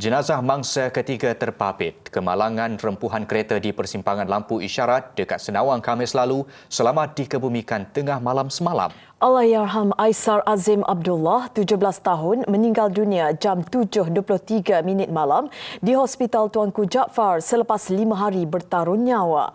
Jenazah mangsa ketiga terpapit. Kemalangan rempuhan kereta di persimpangan lampu isyarat dekat Senawang Khamis lalu selamat dikebumikan tengah malam semalam. Allahyarham Aisar Azim Abdullah, 17 tahun, meninggal dunia jam 7.23 minit malam di Hospital Tuanku Jaafar selepas lima hari bertarun nyawa.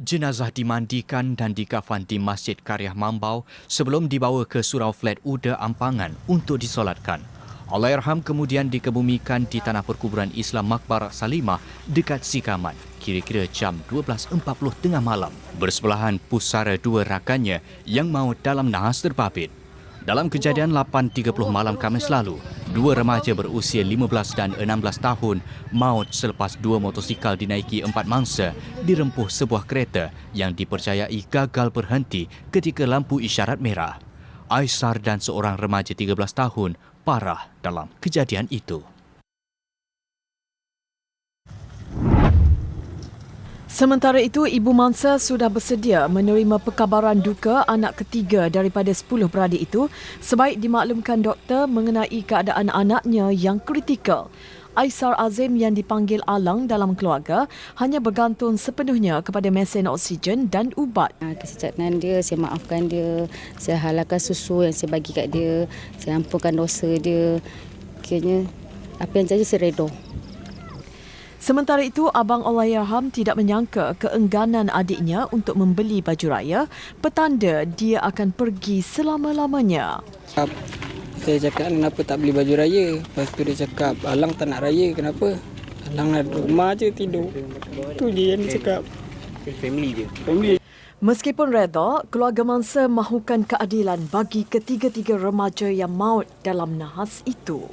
Jenazah dimandikan dan dikafan di Masjid Karyah Mambau sebelum dibawa ke Surau Flat Uda Ampangan untuk disolatkan. Allahyarham kemudian dikebumikan di Tanah Perkuburan Islam Makbar Salimah dekat Sikaman kira-kira jam 12.40 tengah malam bersebelahan pusara dua rakannya yang maut dalam nahas terpapit. Dalam kejadian 8.30 malam Khamis lalu, dua remaja berusia 15 dan 16 tahun maut selepas dua motosikal dinaiki empat mangsa dirempuh sebuah kereta yang dipercayai gagal berhenti ketika lampu isyarat merah. Aisar dan seorang remaja 13 tahun parah dalam kejadian itu. Sementara itu, Ibu Mansa sudah bersedia menerima perkabaran duka anak ketiga daripada 10 beradik itu sebaik dimaklumkan doktor mengenai keadaan anaknya yang kritikal. Aisar Azim yang dipanggil Alang dalam keluarga hanya bergantung sepenuhnya kepada mesin oksigen dan ubat. Ah, kesejahteraan dia, saya maafkan dia, saya halalkan susu yang saya bagi kat dia, saya ampunkan dosa dia. Kiranya apa yang jadi saya redha. Sementara itu, Abang Allahyarham tidak menyangka keengganan adiknya untuk membeli baju raya, petanda dia akan pergi selama-lamanya saya cakap kenapa tak beli baju raya? Lepas tu dia cakap Alang tak nak raya kenapa? Alang lah nak rumah je tidur. Tu je yang dia cakap. Family je. Family. Meskipun reda, keluarga mangsa mahukan keadilan bagi ketiga-tiga remaja yang maut dalam nahas itu.